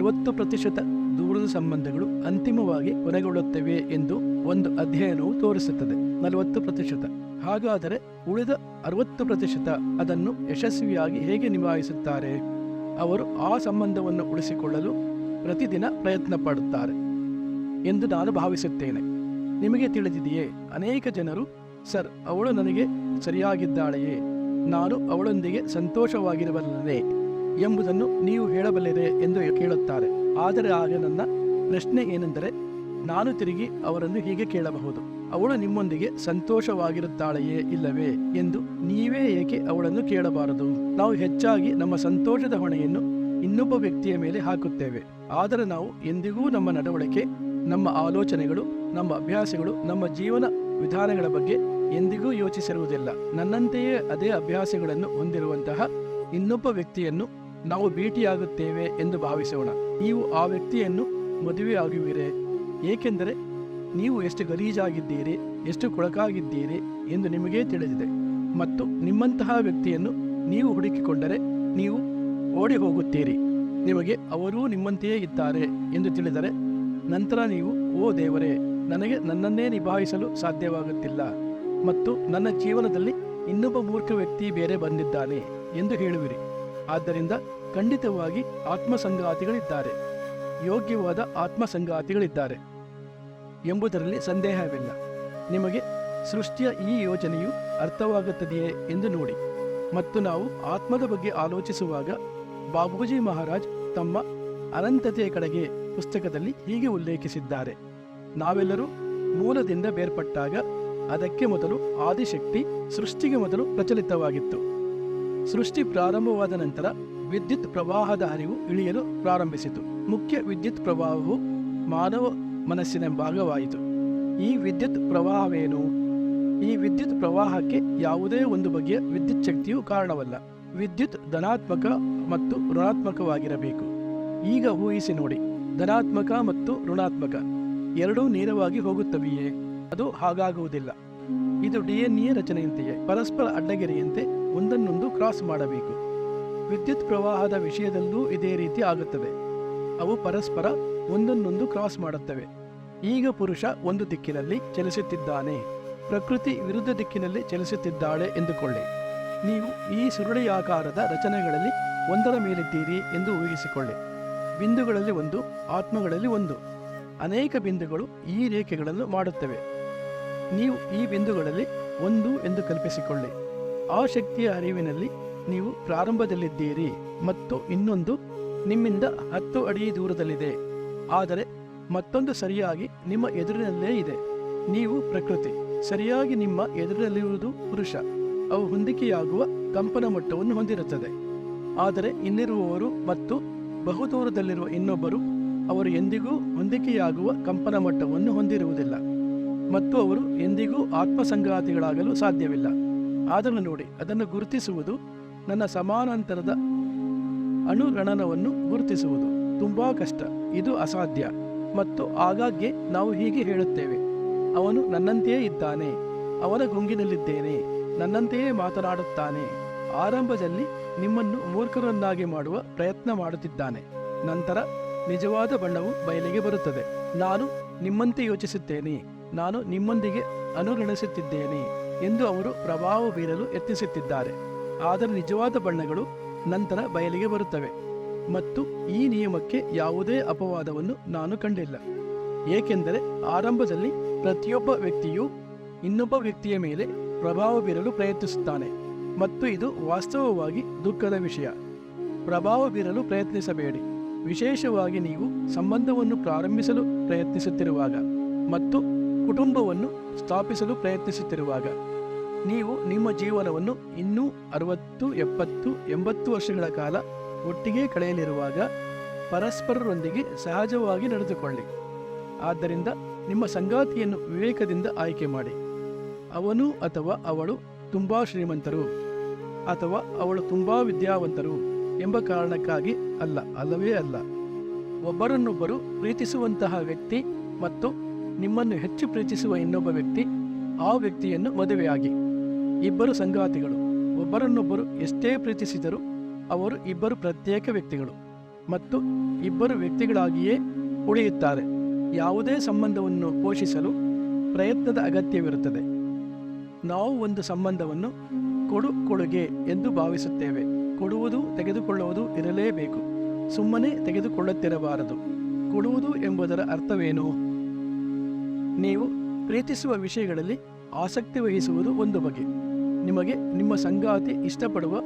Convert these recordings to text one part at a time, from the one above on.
ನಲವತ್ತು ಪ್ರತಿಶತ ದೂರದ ಸಂಬಂಧಗಳು ಅಂತಿಮವಾಗಿ ಕೊನೆಗೊಳ್ಳುತ್ತವೆ ಎಂದು ಒಂದು ಅಧ್ಯಯನವು ತೋರಿಸುತ್ತದೆ. ನಲವತ್ತು ಪ್ರತಿಶತ. ಹಾಗಾದರೆ ಉಳಿದ ಅರವತ್ತು ಪ್ರತಿಶತ ಅದನ್ನು ಯಶಸ್ವಿಯಾಗಿ ಹೇಗೆ ನಿಭಾಯಿಸುತ್ತಾರೆ? ಅವರು ಆ ಸಂಬಂಧವನ್ನು ಉಳಿಸಿಕೊಳ್ಳಲು ಪ್ರತಿದಿನ ಪ್ರಯತ್ನ ಪಡುತ್ತಾರೆ ಎಂದು ನಾನು ಭಾವಿಸುತ್ತೇನೆ. ನಿಮಗೆ ತಿಳಿದಿದೆಯೇ? ಅನೇಕ ಜನರು, ಸರ್, ಅವಳು ನನಗೆ ಸರಿಯಾಗಿದ್ದಾಳೆಯೇ? ನಾನು ಅವಳೊಂದಿಗೆ ಸಂತೋಷವಾಗಿರಬಲ್ಲನೆ ಎಂಬುದನ್ನು ನೀವು ಹೇಳಬಲ್ಲಿರೆ ಎಂದು ಕೇಳುತ್ತಾರೆ. ಆದರೆ ಆಗ ನನ್ನ ಪ್ರಶ್ನೆ ಏನೆಂದರೆ, ನಾನು ತಿರುಗಿ ಅವರನ್ನು ಹೀಗೆ ಕೇಳಬಹುದು, ಅವಳು ನಿಮ್ಮೊಂದಿಗೆ ಸಂತೋಷವಾಗಿರುತ್ತಾಳೆಯೇ ಇಲ್ಲವೇ ಎಂದು ನೀವೇ ಏಕೆ ಅವಳನ್ನು ಕೇಳಬಾರದು? ನಾವು ಹೆಚ್ಚಾಗಿ ನಮ್ಮ ಸಂತೋಷದ ಹೊಣೆಯನ್ನು ಇನ್ನೊಬ್ಬ ವ್ಯಕ್ತಿಯ ಮೇಲೆ ಹಾಕುತ್ತೇವೆ. ಆದರೆ ನಾವು ಎಂದಿಗೂ ನಮ್ಮ ನಡವಳಿಕೆ, ನಮ್ಮ ಆಲೋಚನೆಗಳು, ನಮ್ಮ ಅಭ್ಯಾಸಗಳು, ನಮ್ಮ ಜೀವನ ವಿಧಾನಗಳ ಬಗ್ಗೆ ಎಂದಿಗೂ ಯೋಚಿಸಿರುವುದಿಲ್ಲ. ನನ್ನಂತೆಯೇ ಅದೇ ಅಭ್ಯಾಸಗಳನ್ನು ಹೊಂದಿರುವಂತಹ ಇನ್ನೊಬ್ಬ ವ್ಯಕ್ತಿಯನ್ನು ನಾವು ಭೇಟಿಯಾಗುತ್ತೇವೆ ಎಂದು ಭಾವಿಸೋಣ. ನೀವು ಆ ವ್ಯಕ್ತಿಯನ್ನು ಮದುವೆಯಾಗುವಿರೆ. ಏಕೆಂದರೆ ನೀವು ಎಷ್ಟು ಗಲೀಜಾಗಿದ್ದೀರಿ, ಎಷ್ಟು ಕೊಳಕಾಗಿದ್ದೀರಿ ಎಂದು ನಿಮಗೇ ತಿಳಿದಿದೆ. ಮತ್ತು ನಿಮ್ಮಂತಹ ವ್ಯಕ್ತಿಯನ್ನು ನೀವು ಹುಡುಕಿಕೊಂಡರೆ ನೀವು ಓಡಿ ಹೋಗುತ್ತೀರಿ ನಿಮಗೆ ಅವರೂ ನಿಮ್ಮಂತೆಯೇ ಇದ್ದಾರೆ ಎಂದು ತಿಳಿದರೆ ನಂತರ ನೀವು, ಓ ದೇವರೇ, ನನಗೆ ನನ್ನನ್ನೇ ನಿಭಾಯಿಸಲು ಸಾಧ್ಯವಾಗುತ್ತಿಲ್ಲ. ಮತ್ತು ನನ್ನ ಜೀವನದಲ್ಲಿ ಇನ್ನೊಬ್ಬ ಮೂರ್ಖ ವ್ಯಕ್ತಿ ಬೇರೆ ಬಂದಿದ್ದಾನೆ ಎಂದು ಹೇಳುವಿರಿ. ಆದ್ದರಿಂದ ಖಂಡಿತವಾಗಿ ಆತ್ಮಸಂಗಾತಿಗಳಿದ್ದಾರೆ. ಯೋಗ್ಯವಾದ ಆತ್ಮಸಂಗಾತಿಗಳಿದ್ದಾರೆ ಎಂಬುದರಲ್ಲಿ ಸಂದೇಹವಿಲ್ಲ. ನಿಮಗೆ ಸೃಷ್ಟಿಯ ಈ ಯೋಜನೆಯು ಅರ್ಥವಾಗುತ್ತದೆಯೇ ಎಂದು ನೋಡಿ. ಮತ್ತು ನಾವು ಆತ್ಮದ ಬಗ್ಗೆ ಆಲೋಚಿಸುವಾಗ ಬಾಬೂಜಿ ಮಹಾರಾಜ್ ತಮ್ಮ ಅನಂತತೆಯ ಕಡೆಗೆ ಪುಸ್ತಕದಲ್ಲಿ ಹೀಗೆ ಉಲ್ಲೇಖಿಸಿದ್ದಾರೆ. ನಾವೆಲ್ಲರೂ ಮೂಲದಿಂದ ಬೇರ್ಪಟ್ಟಾಗ ಅದಕ್ಕೆ ಮೊದಲು ಆದಿಶಕ್ತಿ ಸೃಷ್ಟಿಗೆ ಮೊದಲು ಪ್ರಚಲಿತವಾಗಿತ್ತು. ಸೃಷ್ಟಿ ಪ್ರಾರಂಭವಾದ ನಂತರ ವಿದ್ಯುತ್ ಪ್ರವಾಹದ ಹರಿವು ಇಳಿಯಲು ಪ್ರಾರಂಭಿಸಿತು. ಮುಖ್ಯ ವಿದ್ಯುತ್ ಪ್ರವಾಹವು ಮಾನವ ಮನಸ್ಸಿನ ಭಾಗವಾಯಿತು. ಈ ವಿದ್ಯುತ್ ಪ್ರವಾಹವೇನು? ಈ ವಿದ್ಯುತ್ ಪ್ರವಾಹಕ್ಕೆ ಯಾವುದೇ ಒಂದು ಬಗೆಯ ವಿದ್ಯುತ್ ಶಕ್ತಿಯು ಕಾರಣವಲ್ಲ. ವಿದ್ಯುತ್ ಧನಾತ್ಮಕ ಮತ್ತು ಋಣಾತ್ಮಕವಾಗಿರಬೇಕು. ಈಗ ಊಹಿಸಿ ನೋಡಿ. ಧನಾತ್ಮಕ ಮತ್ತು ಋಣಾತ್ಮಕ ಎರಡೂ ನೇರವಾಗಿ ಹೋಗುತ್ತವೆಯೇ? ಅದು ಹಾಗಾಗುವುದಿಲ್ಲ. ಇದು ಡಿಎನ್ಎ ರಚನೆಯಂತೆಯೇ, ಪರಸ್ಪರ ಅಡ್ಡಗೆರೆಯಂತೆ ಒಂದನ್ನೊಂದು ಕ್ರಾಸ್ ಮಾಡಬೇಕು. ವಿದ್ಯುತ್ ಪ್ರವಾಹದ ವಿಷಯದಲ್ಲೂ ಇದೇ ರೀತಿ ಆಗುತ್ತದೆ. ಅವು ಪರಸ್ಪರ ಒಂದನ್ನೊಂದು ಕ್ರಾಸ್ ಮಾಡುತ್ತವೆ. ಈಗ ಪುರುಷ ಒಂದು ದಿಕ್ಕಿನಲ್ಲಿ ಚಲಿಸುತ್ತಿದ್ದಾನೆ. ಪ್ರಕೃತಿ ವಿರುದ್ಧ ದಿಕ್ಕಿನಲ್ಲಿ ಚಲಿಸುತ್ತಿದ್ದಾಳೆ ಎಂದುಕೊಳ್ಳಿ. ನೀವು ಈ ಸುರುಳಿಯಾಕಾರದ ರಚನೆಗಳಲ್ಲಿ ಒಂದರ ಮೇಲಿದ್ದೀರಿ ಎಂದು ಊಹಿಸಿಕೊಳ್ಳಿ. ಬಿಂದುಗಳಲ್ಲಿ ಒಂದು, ಆತ್ಮಗಳಲ್ಲಿ ಒಂದು. ಅನೇಕ ಬಿಂದುಗಳು ಈ ರೇಖೆಗಳನ್ನು ಮಾಡುತ್ತವೆ. ನೀವು ಈ ಬಿಂದುಗಳಲ್ಲಿ ಒಂದು ಎಂದು ಕಲ್ಪಿಸಿಕೊಳ್ಳಿ. ಆ ಶಕ್ತಿಯ ಅರಿವಿನಲ್ಲಿ ನೀವು ಪ್ರಾರಂಭದಲ್ಲಿದ್ದೀರಿ ಮತ್ತು ಇನ್ನೊಂದು ನಿಮ್ಮಿಂದ ಹತ್ತು ಅಡಿ ದೂರದಲ್ಲಿದೆ. ಆದರೆ ಮತ್ತೊಂದು ಸರಿಯಾಗಿ ನಿಮ್ಮ ಎದುರಿನಲ್ಲೇ ಇದೆ. ನೀವು ಪ್ರಕೃತಿ. ಸರಿಯಾಗಿ ನಿಮ್ಮ ಎದುರಿನಲ್ಲಿರುವುದು ಪುರುಷ. ಅವು ಹೊಂದಿಕೆಯಾಗುವ ಕಂಪನ ಮಟ್ಟವನ್ನು ಹೊಂದಿರುತ್ತದೆ. ಆದರೆ ಇನ್ನಿರುವವರು ಮತ್ತು ಬಹುದೂರದಲ್ಲಿರುವ ಇನ್ನೊಬ್ಬರು ಅವರು ಎಂದಿಗೂ ಹೊಂದಿಕೆಯಾಗುವ ಕಂಪನ ಮಟ್ಟವನ್ನು ಹೊಂದಿರುವುದಿಲ್ಲ. ಮತ್ತು ಅವರು ಎಂದಿಗೂ ಆತ್ಮಸಂಗಾತಿಗಳಾಗಲು ಸಾಧ್ಯವಿಲ್ಲ. ಆದರೆ ನೋಡಿ, ಅದನ್ನು ಗುರುತಿಸುವುದು ನನ್ನ ಸಮಾನಾಂತರದ ಅನುಗಣನವನ್ನು ಗುರುತಿಸುವುದು ತುಂಬಾ ಕಷ್ಟ. ಇದು ಅಸಾಧ್ಯ ಮತ್ತು ಆಗಾಗ್ಗೆ ನಾವು ಹೀಗೆ ಹೇಳುತ್ತೇವೆ, ಅವನು ನನ್ನಂತೆಯೇ ಇದ್ದಾನೆ, ಅವನ ಗುಂಗಿನಲ್ಲಿದ್ದೇನೆ, ನನ್ನಂತೆಯೇ ಮಾತನಾಡುತ್ತಾನೆ, ಆರಂಭದಲ್ಲಿ ನಿಮ್ಮನ್ನು ಮೂರ್ಖರನ್ನಾಗಿ ಮಾಡುವ ಪ್ರಯತ್ನ ಮಾಡುತ್ತಿದ್ದಾನೆ, ನಂತರ ನಿಜವಾದ ಬಣ್ಣವು ಬಯಲಿಗೆ ಬರುತ್ತದೆ. ನಾನು ನಿಮ್ಮಂತೆ ಯೋಚಿಸುತ್ತೇನೆ, ನಾನು ನಿಮ್ಮೊಂದಿಗೆ ಅನುಗಣಿಸುತ್ತಿದ್ದೇನೆ. ಎಂದು ಅವರು ಪ್ರಭಾವ ಬೀರಲು ಯತ್ನಿಸುತ್ತಿದ್ದಾರೆ. ಆದರೆ ನಿಜವಾದ ಬಣ್ಣಗಳು ನಂತರ ಬಯಲಿಗೆ ಬರುತ್ತವೆ. ಮತ್ತು ಈ ನಿಯಮಕ್ಕೆ ಯಾವುದೇ ಅಪವಾದವನ್ನು ನಾನು ಕಂಡಿಲ್ಲ. ಏಕೆಂದರೆ ಆರಂಭದಲ್ಲಿ ಪ್ರತಿಯೊಬ್ಬ ವ್ಯಕ್ತಿಯು ಇನ್ನೊಬ್ಬ ವ್ಯಕ್ತಿಯ ಮೇಲೆ ಪ್ರಭಾವ ಬೀರಲು ಪ್ರಯತ್ನಿಸುತ್ತಾನೆ. ಮತ್ತು ಇದು ವಾಸ್ತವವಾಗಿ ದುಃಖದ ವಿಷಯ. ಪ್ರಭಾವ ಬೀರಲು ಪ್ರಯತ್ನಿಸಬೇಡಿ. ವಿಶೇಷವಾಗಿ ನೀವು ಸಂಬಂಧವನ್ನು ಪ್ರಾರಂಭಿಸಲು ಪ್ರಯತ್ನಿಸುತ್ತಿರುವಾಗ. ಮತ್ತು ಕುಟುಂಬವನ್ನು ಸ್ಥಾಪಿಸಲು ಪ್ರಯತ್ನಿಸುತ್ತಿರುವಾಗ ನೀವು ನಿಮ್ಮ ಜೀವನವನ್ನು ಇನ್ನೂ ಅರವತ್ತು, ಎಪ್ಪತ್ತು, ಎಂಬತ್ತು ವರ್ಷಗಳ ಕಾಲ ಒಟ್ಟಿಗೆ ಕಳೆಯಲಿರುವಾಗ ಪರಸ್ಪರರೊಂದಿಗೆ ಸಹಜವಾಗಿ ನಡೆದುಕೊಳ್ಳಿ. ಆದ್ದರಿಂದ ನಿಮ್ಮ ಸಂಗಾತಿಯನ್ನು ವಿವೇಕದಿಂದ ಆಯ್ಕೆ ಮಾಡಿ. ಅವನು ಅಥವಾ ಅವಳು ತುಂಬಾ ಶ್ರೀಮಂತರು ಅಥವಾ ಅವಳು ತುಂಬಾ ವಿದ್ಯಾವಂತರು ಎಂಬ ಕಾರಣಕ್ಕಾಗಿ ಅಲ್ಲ, ಅಲ್ಲವೇ ಅಲ್ಲ. ಒಬ್ಬರನ್ನೊಬ್ಬರು ಪ್ರೀತಿಸುವಂತಹ ವ್ಯಕ್ತಿ ಮತ್ತು ನಿಮ್ಮನ್ನು ಹೆಚ್ಚು ಪ್ರೀತಿಸುವ ಇನ್ನೊಬ್ಬ ವ್ಯಕ್ತಿ ಆ ವ್ಯಕ್ತಿಯನ್ನು ಮದುವೆಯಾಗಿ ಇಬ್ಬರು ಸಂಗಾತಿಗಳು. ಒಬ್ಬರನ್ನೊಬ್ಬರು ಎಷ್ಟೇ ಪ್ರೀತಿಸಿದರೂ ಅವರು ಇಬ್ಬರು ಪ್ರತ್ಯೇಕ ವ್ಯಕ್ತಿಗಳು ಮತ್ತು ಇಬ್ಬರು ವ್ಯಕ್ತಿಗಳಾಗಿಯೇ ಉಳಿಯುತ್ತಾರೆ. ಯಾವುದೇ ಸಂಬಂಧವನ್ನು ಪೋಷಿಸಲು ಪ್ರಯತ್ನದ ಅಗತ್ಯವಿರುತ್ತದೆ. ನಾವು ಒಂದು ಸಂಬಂಧವನ್ನು ಕೊಡು ಕೊಡುಗೆ ಎಂದು ಭಾವಿಸುತ್ತೇವೆ. ಕೊಡುವುದು ತೆಗೆದುಕೊಳ್ಳುವುದು ಇರಲೇಬೇಕು. ಸುಮ್ಮನೆ ತೆಗೆದುಕೊಳ್ಳುತ್ತಿರಬಾರದು. ಕೊಡುವುದು ಎಂಬುದರ ಅರ್ಥವೇನು? ನೀವು ಪ್ರೀತಿಸುವ ವಿಷಯಗಳಲ್ಲಿ ಆಸಕ್ತಿ ವಹಿಸುವುದು ಒಂದು ಬಗೆ. ನಿಮಗೆ ನಿಮ್ಮ ಸಂಗಾತಿ ಇಷ್ಟಪಡುವ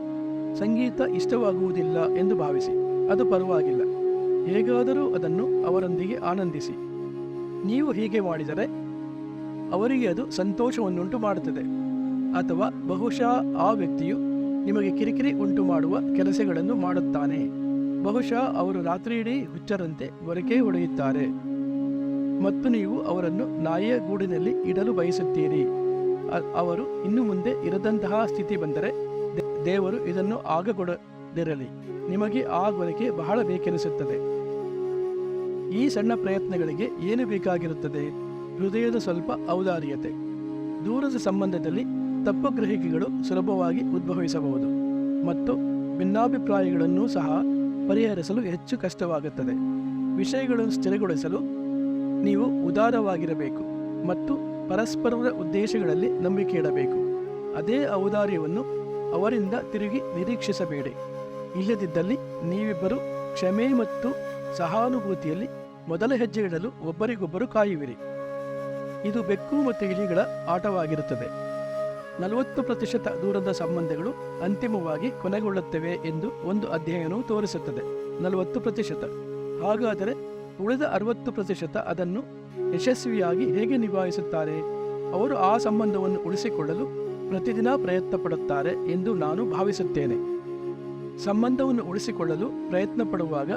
ಸಂಗೀತ ಇಷ್ಟವಾಗುವುದಿಲ್ಲ ಎಂದು ಭಾವಿಸಿ. ಅದು ಪರವಾಗಿಲ್ಲ. ಹೇಗಾದರೂ ಅದನ್ನು ಅವರೊಂದಿಗೆ ಆನಂದಿಸಿ. ನೀವು ಹೀಗೆ ಮಾಡಿದರೆ ಅವರಿಗೆ ಅದು ಸಂತೋಷವನ್ನುಂಟು ಮಾಡುತ್ತದೆ. ಅಥವಾ ಬಹುಶಃ ಆ ವ್ಯಕ್ತಿಯು ನಿಮಗೆ ಕಿರಿಕಿರಿ ಉಂಟು ಮಾಡುವ ಕೆಲಸಗಳನ್ನು ಮಾಡುತ್ತಾನೆ. ಬಹುಶಃ ಅವರು ರಾತ್ರಿಯಿಡೀ ಹುಚ್ಚರಂತೆ ಗೊರಕೆ ಹೊಡೆಯುತ್ತಾರೆ. ಮತ್ತು ನೀವು ಅವರನ್ನು ನಾಯಿಯ ಗೂಡಿನಲ್ಲಿ ಇಡಲು ಬಯಸುತ್ತೀರಿ. ಅವರು ಇನ್ನು ಮುಂದೆ ಇರದಂತಹ ಸ್ಥಿತಿ ಬಂದರೆ ದೇವರು ಇದನ್ನು ಆಗಗೊಡದಿರಲಿ. ನಿಮಗೆ ಆ ಗೊರಕೆ ಬಹಳ ಬೇಕೆನಿಸುತ್ತದೆ. ಈ ಸಣ್ಣ ಪ್ರಯತ್ನಗಳಿಗೆ ಏನು ಬೇಕಾಗಿರುತ್ತದೆ? ಹೃದಯದ ಸ್ವಲ್ಪ ಔದಾರ್ಯತೆ. ದೂರದ ಸಂಬಂಧದಲ್ಲಿ ತಪ್ಪು ಗ್ರಹಿಕೆಗಳು ಸುಲಭವಾಗಿ ಉದ್ಭವಿಸಬಹುದು. ಮತ್ತು ಭಿನ್ನಾಭಿಪ್ರಾಯಗಳನ್ನು ಸಹ ಪರಿಹರಿಸಲು ಹೆಚ್ಚು ಕಷ್ಟವಾಗುತ್ತದೆ. ವಿಷಯಗಳನ್ನು ಸ್ಥಿರಗೊಳಿಸಲು ನೀವು ಉದಾರವಾಗಿರಬೇಕು ಮತ್ತು ಪರಸ್ಪರರ ಉದ್ದೇಶಗಳಲ್ಲಿ ನಂಬಿಕೆ ಇಡಬೇಕು. ಅದೇ ಔದಾರ್ಯವನ್ನು ಅವರಿಂದ ತಿರುಗಿ ನಿರೀಕ್ಷಿಸಬೇಡಿ. ಇಲ್ಲದಿದ್ದಲ್ಲಿ ನೀವಿಬ್ಬರು ಕ್ಷಮೆ ಮತ್ತು ಸಹಾನುಭೂತಿಯಲ್ಲಿ ಮೊದಲ ಹೆಜ್ಜೆ ಇಡಲು ಒಬ್ಬರಿಗೊಬ್ಬರು ಕಾಯುವಿರಿ. ಇದು ಬೆಕ್ಕು ಮತ್ತು ಇಲಿಗಳ ಆಟವಾಗಿರುತ್ತದೆ. ನಲವತ್ತು ಪ್ರತಿಶತ ದೂರದ ಸಂಬಂಧಗಳು ಅಂತಿಮವಾಗಿ ಕೊನೆಗೊಳ್ಳುತ್ತವೆ ಎಂದು ಒಂದು ಅಧ್ಯಯನವು ತೋರಿಸುತ್ತದೆ. ನಲವತ್ತು ಪ್ರತಿಶತ. ಹಾಗಾದರೆ ಉಳಿದ ಅರವತ್ತು ಪ್ರತಿಶತ ಅದನ್ನು ಯಶಸ್ವಿಯಾಗಿ ಹೇಗೆ ನಿಭಾಯಿಸುತ್ತಾರೆ? ಅವರು ಆ ಸಂಬಂಧವನ್ನು ಉಳಿಸಿಕೊಳ್ಳಲು ಪ್ರತಿದಿನ ಪ್ರಯತ್ನ ಪಡುತ್ತಾರೆ ಎಂದು ನಾನು ಭಾವಿಸುತ್ತೇನೆ. ಸಂಬಂಧವನ್ನು ಉಳಿಸಿಕೊಳ್ಳಲು ಪ್ರಯತ್ನ ಪಡುವಾಗ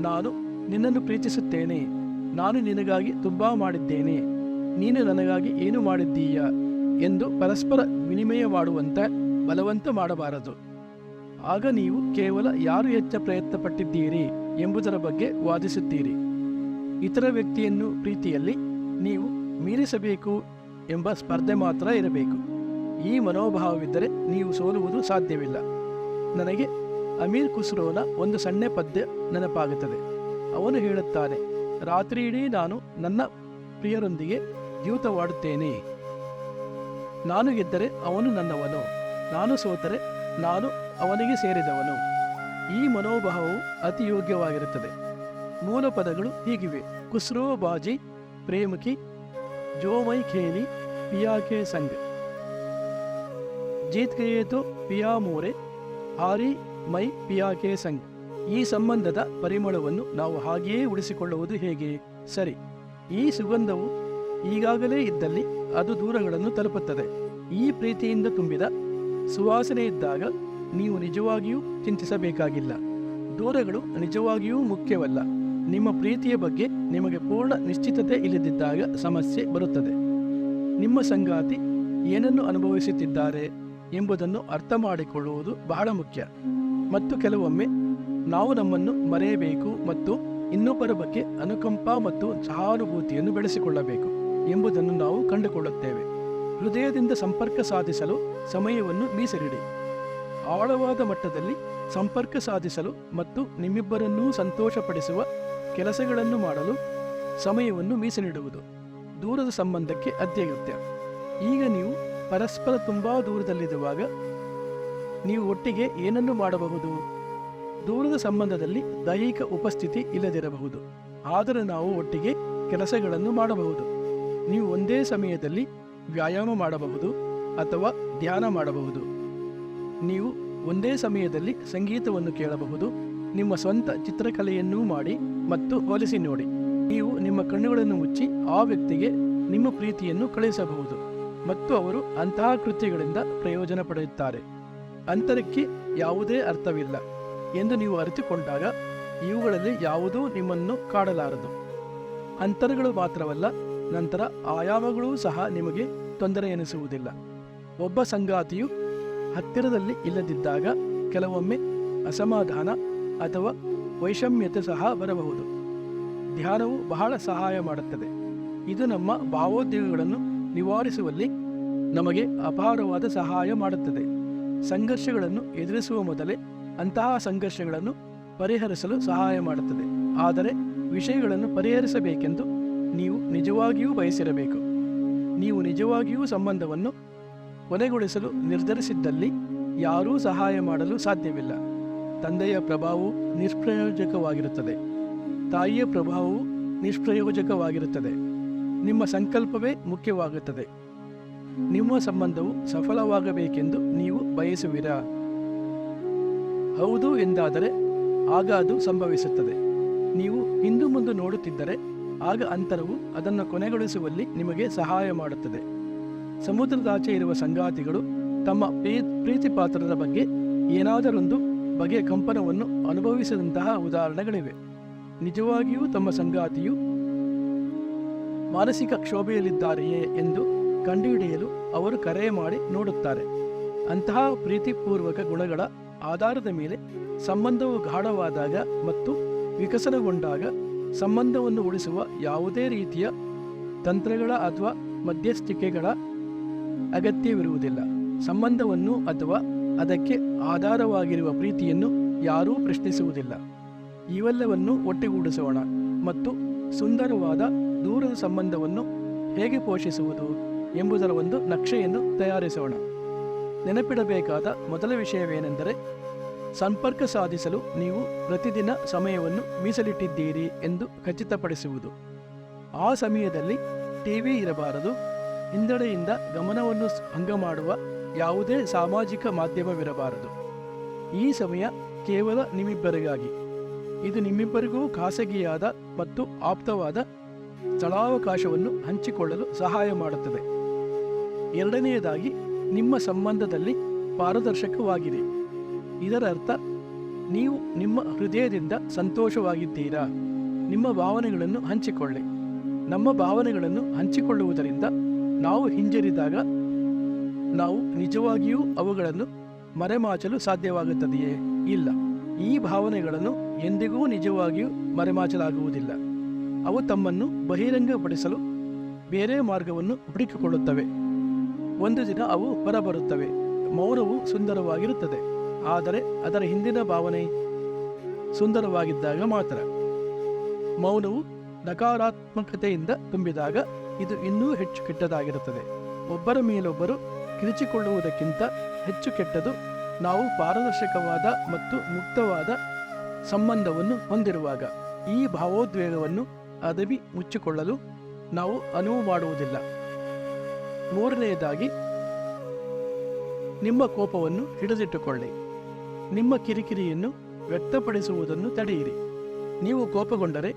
ನಾನು ನಿನ್ನನ್ನು ಪ್ರೀತಿಸುತ್ತೇನೆ. ನಾನು ನಿನಗಾಗಿ ತುಂಬಾ ಮಾಡಿದ್ದೇನೆ. ನೀನು ನನಗಾಗಿ ಏನು ಮಾಡಿದ್ದೀಯ? ಎಂದು ಪರಸ್ಪರ ವಿನಿಮಯ ಮಾಡುವಂತೆ ಬಲವಂತ ಮಾಡಬಾರದು. ಆಗ ನೀವು ಕೇವಲ ಯಾರು ಹೆಚ್ಚ ಪ್ರಯತ್ನ ಪಟ್ಟಿದ್ದೀರಿ ಎಂಬುದರ ಬಗ್ಗೆ ವಾದಿಸುತ್ತೀರಿ. ಇತರ ವ್ಯಕ್ತಿಯನ್ನು ಪ್ರೀತಿಯಲ್ಲಿ ನೀವು ಮೀರಿಸಬೇಕು ಎಂಬ ಸ್ಪರ್ಧೆ ಮಾತ್ರ ಇರಬೇಕು. ಈ ಮನೋಭಾವವಿದ್ದರೆ ನೀವು ಸೋಲುವುದು ಸಾಧ್ಯವಿಲ್ಲ. ನನಗೆ ಅಮೀರ್ ಖುಸ್ರೋನ ಒಂದು ಸಣ್ಣ ಪದ್ಯ ನೆನಪಾಗುತ್ತದೆ. ಅವನು ಹೇಳುತ್ತಾನೆ, ರಾತ್ರಿಯಿಡೀ ನಾನು ನನ್ನ ಪ್ರಿಯರೊಂದಿಗೆ ದ್ಯೂತವಾಡುತ್ತೇನೆ. ನಾನು ಗೆದ್ದರೆ ಅವನು ನನ್ನವನು. ನಾನು ಸೋತರೆ ನಾನು ಅವನಿಗೆ ಸೇರಿದವನು. ಈ ಮನೋಭಾವವು ಅತಿ ಯೋಗ್ಯವಾಗಿರುತ್ತದೆ. ಮೂಲ ಪದಗಳು ಹೀಗಿವೆ. ಕುಸ್ರೋ ಬಾಜಿ ಪ್ರೇಮಕಿ ಜೋಮೈ ಖೇಲಿ ಪಿಯಾಕೆ ಸಂಘ. ಜೀತ್ ಗಯೇ ತೋ, ಪಿಯಾ ಮೋರೆ, ಹಾರಿ ಮೈ ಪಿಯಾಕೆ ಸಂಗ್ ಈ ಸಂಬಂಧದ ಪರಿಮಳವನ್ನು ನಾವು ಹಾಗೆಯೇ ಉಳಿಸಿಕೊಳ್ಳುವುದು ಹೇಗೆ? ಸರಿ. ಈ ಸುಗಂಧವು ಈಗಾಗಲೇ ಇದ್ದಲ್ಲಿ ಅದು ದೂರಗಳನ್ನು ತಲುಪುತ್ತದೆ. ಈ ಪ್ರೀತಿಯಿಂದ ತುಂಬಿದ ಸುವಾಸನೆ ಇದ್ದಾಗ ನೀವು ನಿಜವಾಗಿಯೂ ಚಿಂತಿಸಬೇಕಾಗಿಲ್ಲ. ದೂರಗಳು ನಿಜವಾಗಿಯೂ ಮುಖ್ಯವಲ್ಲ. ನಿಮ್ಮ ಪ್ರೀತಿಯ ಬಗ್ಗೆ ನಿಮಗೆ ಪೂರ್ಣ ನಿಶ್ಚಿತತೆ ಇಲ್ಲದಿದ್ದಾಗ ಸಮಸ್ಯೆ ಬರುತ್ತದೆ. ನಿಮ್ಮ ಸಂಗಾತಿ ಏನನ್ನು ಅನುಭವಿಸುತ್ತಿದ್ದಾರೆ ಎಂಬುದನ್ನು ಅರ್ಥ ಮಾಡಿಕೊಳ್ಳುವುದು ಬಹಳ ಮುಖ್ಯ. ಮತ್ತು ಕೆಲವೊಮ್ಮೆ ನಾವು ನಮ್ಮನ್ನು ಮರೆಯಬೇಕು ಮತ್ತು ಇನ್ನೊಬ್ಬರ ಬಗ್ಗೆ ಅನುಕಂಪ ಮತ್ತು ಸಹಾನುಭೂತಿಯನ್ನು ಬೆಳೆಸಿಕೊಳ್ಳಬೇಕು ಎಂಬುದನ್ನು ನಾವು ಕಂಡುಕೊಳ್ಳುತ್ತೇವೆ. ಹೃದಯದಿಂದ ಸಂಪರ್ಕ ಸಾಧಿಸಲು ಸಮಯವನ್ನು ಮೀಸಲಿಡಿ. ಆಳವಾದ ಮಟ್ಟದಲ್ಲಿ ಸಂಪರ್ಕ ಸಾಧಿಸಲು ಮತ್ತು ನಿಮ್ಮಿಬ್ಬರನ್ನೂ ಸಂತೋಷಪಡಿಸುವ ಕೆಲಸಗಳನ್ನು ಮಾಡಲು ಸಮಯವನ್ನು ಮೀಸಲಿಡುವುದು ದೂರದ ಸಂಬಂಧಕ್ಕೆ ಅತ್ಯಗತ್ಯ. ಈಗ ನೀವು ಪರಸ್ಪರ ತುಂಬ ದೂರದಲ್ಲಿರುವಾಗ ನೀವು ಒಟ್ಟಿಗೆ ಏನನ್ನು ಮಾಡಬಹುದು? ದೂರದ ಸಂಬಂಧದಲ್ಲಿ ದೈಹಿಕ ಉಪಸ್ಥಿತಿ ಇಲ್ಲದಿರಬಹುದು. ಆದರೆ ನಾವು ಒಟ್ಟಿಗೆ ಕೆಲಸಗಳನ್ನು ಮಾಡಬಹುದು. ನೀವು ಒಂದೇ ಸಮಯದಲ್ಲಿ ವ್ಯಾಯಾಮ ಮಾಡಬಹುದು ಅಥವಾ ಧ್ಯಾನ ಮಾಡಬಹುದು. ನೀವು ಒಂದೇ ಸಮಯದಲ್ಲಿ ಸಂಗೀತವನ್ನು ಕೇಳಬಹುದು ನಿಮ್ಮ ಸ್ವಂತ ಚಿತ್ರಕಲೆಯನ್ನೂ ಮಾಡಿ ಮತ್ತು ಹೋಲಿಸಿ ನೋಡಿ. ನೀವು ನಿಮ್ಮ ಕಣ್ಣುಗಳನ್ನು ಮುಚ್ಚಿ ಆ ವ್ಯಕ್ತಿಗೆ ನಿಮ್ಮ ಪ್ರೀತಿಯನ್ನು ಕಳುಹಿಸಬಹುದು ಮತ್ತು ಅವರು ಅಂತಹ ಕೃತ್ಯಗಳಿಂದ ಪ್ರಯೋಜನ ಪಡೆಯುತ್ತಾರೆ. ಅಂತರಕ್ಕೆ ಯಾವುದೇ ಅರ್ಥವಿಲ್ಲ ಎಂದು ನೀವು ಅರಿತುಕೊಂಡಾಗ ಇವುಗಳಲ್ಲಿ ಯಾವುದೂ ನಿಮ್ಮನ್ನು ಕಾಡಲಾರದು. ಅಂತರಗಳು ಮಾತ್ರವಲ್ಲ, ನಂತರ ಆಯಾಮಗಳೂ ಸಹ ನಿಮಗೆ ತೊಂದರೆ ಎನಿಸುವುದಿಲ್ಲ. ಒಬ್ಬ ಸಂಗಾತಿಯು ಹತ್ತಿರದಲ್ಲಿ ಇಲ್ಲದಿದ್ದಾಗ ಕೆಲವೊಮ್ಮೆ ಅಸಮಾಧಾನ ಅಥವಾ ವೈಷಮ್ಯತೆ ಸಹ ಬರಬಹುದು. ಧ್ಯಾನವು ಬಹಳ ಸಹಾಯ ಮಾಡುತ್ತದೆ. ಇದು ನಮ್ಮ ಭಾವೋದ್ವೇಗಗಳನ್ನು ನಿವಾರಿಸುವಲ್ಲಿ ನಮಗೆ ಅಪಾರವಾದ ಸಹಾಯ ಮಾಡುತ್ತದೆ. ಸಂಘರ್ಷಗಳನ್ನು ಎದುರಿಸುವ ಮೊದಲೇ ಅಂತಹ ಸಂಘರ್ಷಗಳನ್ನು ಪರಿಹರಿಸಲು ಸಹಾಯ ಮಾಡುತ್ತದೆ. ಆದರೆ ವಿಷಯಗಳನ್ನು ಪರಿಹರಿಸಬೇಕೆಂದು ನೀವು ನಿಜವಾಗಿಯೂ ಬಯಸಿರಬೇಕು. ನೀವು ನಿಜವಾಗಿಯೂ ಸಂಬಂಧವನ್ನು ಕೊನೆಗೊಳಿಸಲು ನಿರ್ಧರಿಸಿದ್ದಲ್ಲಿ ಯಾರೂ ಸಹಾಯ ಮಾಡಲು ಸಾಧ್ಯವಿಲ್ಲ. ತಂದೆಯ ಪ್ರಭಾವವು ನಿಷ್ಪ್ರಯೋಜಕವಾಗಿರುತ್ತದೆ. ತಾಯಿಯ ಪ್ರಭಾವವು ನಿಷ್ಪ್ರಯೋಜಕವಾಗಿರುತ್ತದೆ. ನಿಮ್ಮ ಸಂಕಲ್ಪವೇ ಮುಖ್ಯವಾಗುತ್ತದೆ. ನಿಮ್ಮ ಸಂಬಂಧವು ಸಫಲವಾಗಬೇಕೆಂದು ನೀವು ಬಯಸುವಿರಾ? ಹೌದು ಎಂದಾದರೆ ಆಗ ಅದು ಸಂಭವಿಸುತ್ತದೆ. ನೀವು ಹಿಂದು ಮುಂದೆ ನೋಡುತ್ತಿದ್ದರೆ ಆಗ ಅಂತರವು ಅದನ್ನು ಕೊನೆಗೊಳಿಸುವಲ್ಲಿ ನಿಮಗೆ ಸಹಾಯ ಮಾಡುತ್ತದೆ. ಸಮುದ್ರದಾಚೆ ಇರುವ ಸಂಗಾತಿಗಳು ತಮ್ಮ ಪ್ರೀತಿ ಪಾತ್ರದ ಬಗ್ಗೆ ಏನಾದರೊಂದು ಬಗೆಯ ಕಂಪನವನ್ನು ಅನುಭವಿಸಿದಂತಹ ಉದಾಹರಣೆಗಳಿವೆ. ನಿಜವಾಗಿಯೂ ತಮ್ಮ ಸಂಗಾತಿಯು ಮಾನಸಿಕ ಕ್ಷೋಭೆಯಲ್ಲಿದ್ದಾರೆಯೇ ಎಂದು ಕಂಡುಹಿಡಿಯಲು ಅವರು ಕರೆ ಮಾಡಿ ನೋಡುತ್ತಾರೆ. ಅಂತಹ ಪ್ರೀತಿಪೂರ್ವಕ ಗುಣಗಳ ಆಧಾರದ ಮೇಲೆ ಸಂಬಂಧವು ಗಾಢವಾದಾಗ ಮತ್ತು ವಿಕಸನಗೊಂಡಾಗ ಸಂಬಂಧವನ್ನು ಉಳಿಸುವ ಯಾವುದೇ ರೀತಿಯ ತಂತ್ರಗಳ ಅಥವಾ ಮಧ್ಯಸ್ಥಿಕೆಗಳ ಅಗತ್ಯವಿರುವುದಿಲ್ಲ. ಸಂಬಂಧವನ್ನು ಅಥವಾ ಅದಕ್ಕೆ ಆಧಾರವಾಗಿರುವ ಪ್ರೀತಿಯನ್ನು ಯಾರೂ ಪ್ರಶ್ನಿಸುವುದಿಲ್ಲ. ಇವೆಲ್ಲವನ್ನು ಒಟ್ಟುಗೂಡಿಸೋಣ ಮತ್ತು ಸುಂದರವಾದ ದೂರದ ಸಂಬಂಧವನ್ನು ಹೇಗೆ ಪೋಷಿಸುವುದು ಎಂಬುದರ ಒಂದು ನಕ್ಷೆಯನ್ನು ತಯಾರಿಸೋಣ. ನೆನಪಿಡಬೇಕಾದ ಮೊದಲ ವಿಷಯವೇನೆಂದರೆ, ಸಂಪರ್ಕ ಸಾಧಿಸಲು ನೀವು ಪ್ರತಿದಿನ ಸಮಯವನ್ನು ಮೀಸಲಿಟ್ಟಿದ್ದೀರಿ ಎಂದು ಖಚಿತಪಡಿಸುವುದು. ಆ ಸಮಯದಲ್ಲಿ ಟಿವಿ ಇರಬಾರದು ಹಿಂದಡೆಯಿಂದ ಗಮನವನ್ನು ಹಂಗ ಮಾಡುವ ಯಾವುದೇ ಸಾಮಾಜಿಕ ಮಾಧ್ಯಮವಿರಬಾರದು. ಈ ಸಮಯ ಕೇವಲ ನಿಮ್ಮಿಬ್ಬರಿಗಾಗಿ. ಇದು ನಿಮ್ಮಿಬ್ಬರಿಗೂ ಖಾಸಗಿಯಾದ ಮತ್ತು ಆಪ್ತವಾದ ಸ್ಥಳಾವಕಾಶವನ್ನು ಹಂಚಿಕೊಳ್ಳಲು ಸಹಾಯ ಮಾಡುತ್ತದೆ. ಎರಡನೆಯದಾಗಿ, ನಿಮ್ಮ ಸಂಬಂಧದಲ್ಲಿ ಪಾರದರ್ಶಕವಾಗಿದೆ. ಇದರ ಅರ್ಥ ನೀವು ನಿಮ್ಮ ಹೃದಯದಿಂದ ಸಂತೋಷವಾಗಿದ್ದೀರಾ? ನಿಮ್ಮ ಭಾವನೆಗಳನ್ನು ಹಂಚಿಕೊಳ್ಳಿ. ನಮ್ಮ ಭಾವನೆಗಳನ್ನು ಹಂಚಿಕೊಳ್ಳುವುದರಿಂದ ನಾವು ಹಿಂಜರಿದಾಗ ನಾವು ನಿಜವಾಗಿಯೂ ಅವುಗಳನ್ನು ಮರೆಮಾಚಲು ಸಾಧ್ಯವಾಗುತ್ತದೆಯೇ? ಇಲ್ಲ. ಈ ಭಾವನೆಗಳನ್ನು ಎಂದಿಗೂ ನಿಜವಾಗಿಯೂ ಮರೆಮಾಚಲಾಗುವುದಿಲ್ಲ. ಅವು ತಮ್ಮನ್ನು ಬಹಿರಂಗಪಡಿಸಲು ಬೇರೆ ಮಾರ್ಗವನ್ನು ಹುಡುಕಿಕೊಳ್ಳುತ್ತವೆ. ಒಂದು ದಿನ ಅವು ಹೊರಬರುತ್ತವೆ. ಮೌನವು ಸುಂದರವಾಗಿರುತ್ತದೆ. ಆದರೆ ಅದರ ಹಿಂದಿನ ಭಾವನೆ ಸುಂದರವಾಗಿದ್ದಾಗ ಮಾತ್ರ. ಮೌನವು ನಕಾರಾತ್ಮಕತೆಯಿಂದ ತುಂಬಿದಾಗ ಇದು ಇನ್ನೂ ಹೆಚ್ಚು ಕೆಟ್ಟದಾಗಿರುತ್ತದೆ. ಒಬ್ಬರ ಮೇಲೊಬ್ಬರು ಕಿರಿಚಿಕೊಳ್ಳುವುದಕ್ಕಿಂತ ಹೆಚ್ಚು ಕೆಟ್ಟದು ನಾವು ಪಾರದರ್ಶಕವಾದ ಮತ್ತು ಮುಕ್ತವಾದ ಸಂಬಂಧವನ್ನು ಹೊಂದಿರುವಾಗ ಈ ಭಾವೋದ್ವೇಗವನ್ನು ಅದವಿ ಮುಚ್ಚಿಕೊಳ್ಳಲು ನಾವು ಅನುವು ಮಾಡುವುದಿಲ್ಲ. ಮೂರನೆಯದಾಗಿ, ನಿಮ್ಮ ಕೋಪವನ್ನು ಹಿಡಿದಿಟ್ಟುಕೊಳ್ಳಿ. ನಿಮ್ಮ ಕಿರಿಕಿರಿಯನ್ನು ವ್ಯಕ್ತಪಡಿಸುವುದನ್ನು ತಡೆಯಿರಿ. ನೀವು ಕೋಪಗೊಂಡರೆ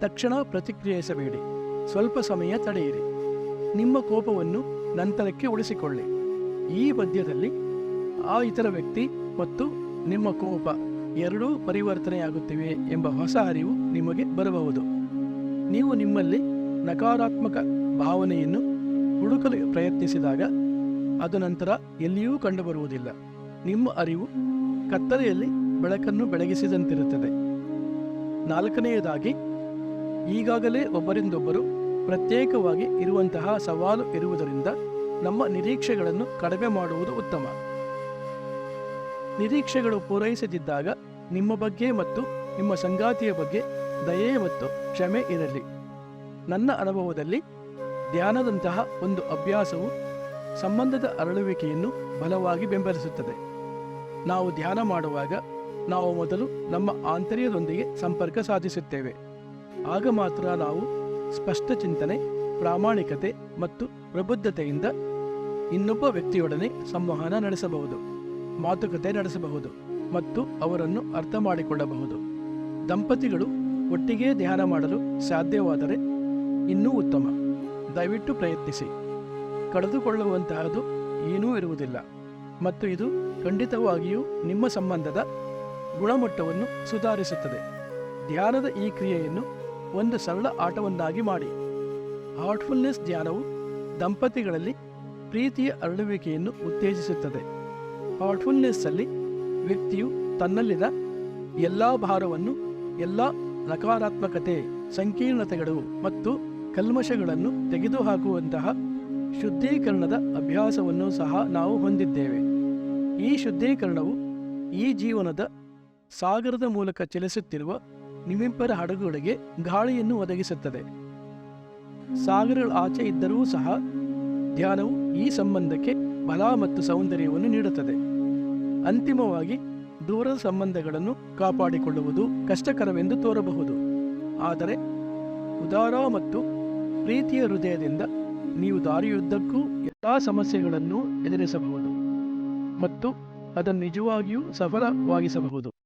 ತಕ್ಷಣ ಪ್ರತಿಕ್ರಿಯಿಸಬೇಡಿ. ಸ್ವಲ್ಪ ಸಮಯ ತಡೆಯಿರಿ. ನಿಮ್ಮ ಕೋಪವನ್ನು ನಂತರಕ್ಕೆ ಉಳಿಸಿಕೊಳ್ಳಿ. ಈ ಮಧ್ಯದಲ್ಲಿ ಆ ಇತರ ವ್ಯಕ್ತಿ ಮತ್ತು ನಿಮ್ಮ ಕೋಪ ಎರಡೂ ಪರಿವರ್ತನೆಯಾಗುತ್ತಿವೆ ಎಂಬ ಹೊಸ ಅರಿವು ನಿಮಗೆ ಬರಬಹುದು. ನೀವು ನಿಮ್ಮಲ್ಲಿ ನಕಾರಾತ್ಮಕ ಭಾವನೆಯನ್ನು ಹುಡುಕಲು ಪ್ರಯತ್ನಿಸಿದಾಗ ಅದು ನಂತರ ಎಲ್ಲಿಯೂ ಕಂಡುಬರುವುದಿಲ್ಲ. ನಿಮ್ಮ ಅರಿವು ಕತ್ತಲೆಯಲ್ಲಿ ಬೆಳಕನ್ನು ಬೆಳಗಿಸಿದಂತಿರುತ್ತದೆ. ನಾಲ್ಕನೆಯದಾಗಿ, ಈಗಾಗಲೇ ಒಬ್ಬರಿಂದೊಬ್ಬರು ಪ್ರತ್ಯೇಕವಾಗಿ ಇರುವಂತಹ ಸವಾಲು ಇರುವುದರಿಂದ ನಮ್ಮ ನಿರೀಕ್ಷೆಗಳನ್ನು ಕಡಿಮೆ ಮಾಡುವುದು ಉತ್ತಮ. ನಿರೀಕ್ಷೆಗಳು ಪೂರೈಸದಿದ್ದಾಗ ನಿಮ್ಮ ಬಗ್ಗೆ ಮತ್ತು ನಿಮ್ಮ ಸಂಗಾತಿಯ ಬಗ್ಗೆ ದಯೆ ಮತ್ತು ಕ್ಷಮೆ ಇರಲಿ. ನನ್ನ ಅನುಭವದಲ್ಲಿ ಧ್ಯಾನದಂತಹ ಒಂದು ಅಭ್ಯಾಸವು ಸಂಬಂಧದ ಅರಳುವಿಕೆಯನ್ನು ಬಲವಾಗಿ ಬೆಂಬಲಿಸುತ್ತದೆ. ನಾವು ಧ್ಯಾನ ಮಾಡುವಾಗ ನಾವು ಮೊದಲು ನಮ್ಮ ಆಂತರ್ಯದೊಂದಿಗೆ ಸಂಪರ್ಕ ಸಾಧಿಸುತ್ತೇವೆ. ಆಗ ಮಾತ್ರ ನಾವು ಸ್ಪಷ್ಟ ಚಿಂತನೆ, ಪ್ರಾಮಾಣಿಕತೆ ಮತ್ತು ಪ್ರಬುದ್ಧತೆಯಿಂದ ಇನ್ನೊಬ್ಬ ವ್ಯಕ್ತಿಯೊಡನೆ ಸಂವಹನ ನಡೆಸಬಹುದು, ಮಾತುಕತೆ ನಡೆಸಬಹುದು ಮತ್ತು ಅವರನ್ನು ಅರ್ಥ ಮಾಡಿಕೊಳ್ಳಬಹುದು. ದಂಪತಿಗಳು ಒಟ್ಟಿಗೆ ಧ್ಯಾನ ಮಾಡಲು ಸಾಧ್ಯವಾದರೆ ಇನ್ನೂ ಉತ್ತಮ. ದಯವಿಟ್ಟು ಪ್ರಯತ್ನಿಸಿ. ಕಳೆದುಕೊಳ್ಳುವಂತಹದು ಏನೂ ಇರುವುದಿಲ್ಲ ಮತ್ತು ಇದು ಖಂಡಿತವಾಗಿಯೂ ನಿಮ್ಮ ಸಂಬಂಧದ ಗುಣಮಟ್ಟವನ್ನು ಸುಧಾರಿಸುತ್ತದೆ. ಧ್ಯಾನದ ಈ ಕ್ರಿಯೆಯನ್ನು ಒಂದು ಸರಳ ಆಟವನ್ನಾಗಿ ಮಾಡಿ. ಹಾರ್ಟ್ಫುಲ್ನೆಸ್ ಧ್ಯಾನವು ದಂಪತಿಗಳಲ್ಲಿ ಪ್ರೀತಿಯ ಅರಳುವಿಕೆಯನ್ನು ಉತ್ತೇಜಿಸುತ್ತದೆ. ಹಾರ್ಟ್ಫುಲ್ನೆಸ್ಸಲ್ಲಿ ವ್ಯಕ್ತಿಯು ತನ್ನಲ್ಲಿದ ಎಲ್ಲ ಭಾರವನ್ನು, ಎಲ್ಲ ನಕಾರಾತ್ಮಕತೆ, ಸಂಕೀರ್ಣತೆಗಳು ಮತ್ತು ಕಲ್ಮಶಗಳನ್ನು ತೆಗೆದುಹಾಕುವಂತಹ ಶುದ್ಧೀಕರಣದ ಅಭ್ಯಾಸವನ್ನು ಸಹ ನಾವು ಹೊಂದಿದ್ದೇವೆ. ಈ ಶುದ್ಧೀಕರಣವು ಈ ಜೀವನದ ಸಾಗರದ ಮೂಲಕ ಚಲಿಸುತ್ತಿರುವ ನಿಮ್ಮಿಬ್ಬರ ಹಡಗುಗಳಿಗೆ ಗಾಳಿಯನ್ನು ಒದಗಿಸುತ್ತದೆ. ಸಾಗರಗಳ ಆಚೆ ಇದ್ದರೂ ಸಹ ಧ್ಯಾನವು ಈ ಸಂಬಂಧಕ್ಕೆ ಬಲ ಮತ್ತು ಸೌಂದರ್ಯವನ್ನು ನೀಡುತ್ತದೆ. ಅಂತಿಮವಾಗಿ ದೂರದ ಸಂಬಂಧಗಳನ್ನು ಕಾಪಾಡಿಕೊಳ್ಳುವುದು ಕಷ್ಟಕರವೆಂದು ತೋರಬಹುದು. ಆದರೆ ಉದಾರ ಮತ್ತು ಪ್ರೀತಿಯ ಹೃದಯದಿಂದ ನೀವು ದಾರಿಯುದ್ದಕ್ಕೂ ಎಲ್ಲ ಸಮಸ್ಯೆಗಳನ್ನು ಎದುರಿಸಬಹುದು ಮತ್ತು ಅದನ್ನು ನಿಜವಾಗಿಯೂ ಸಫಲವಾಗಿಸಬಹುದು.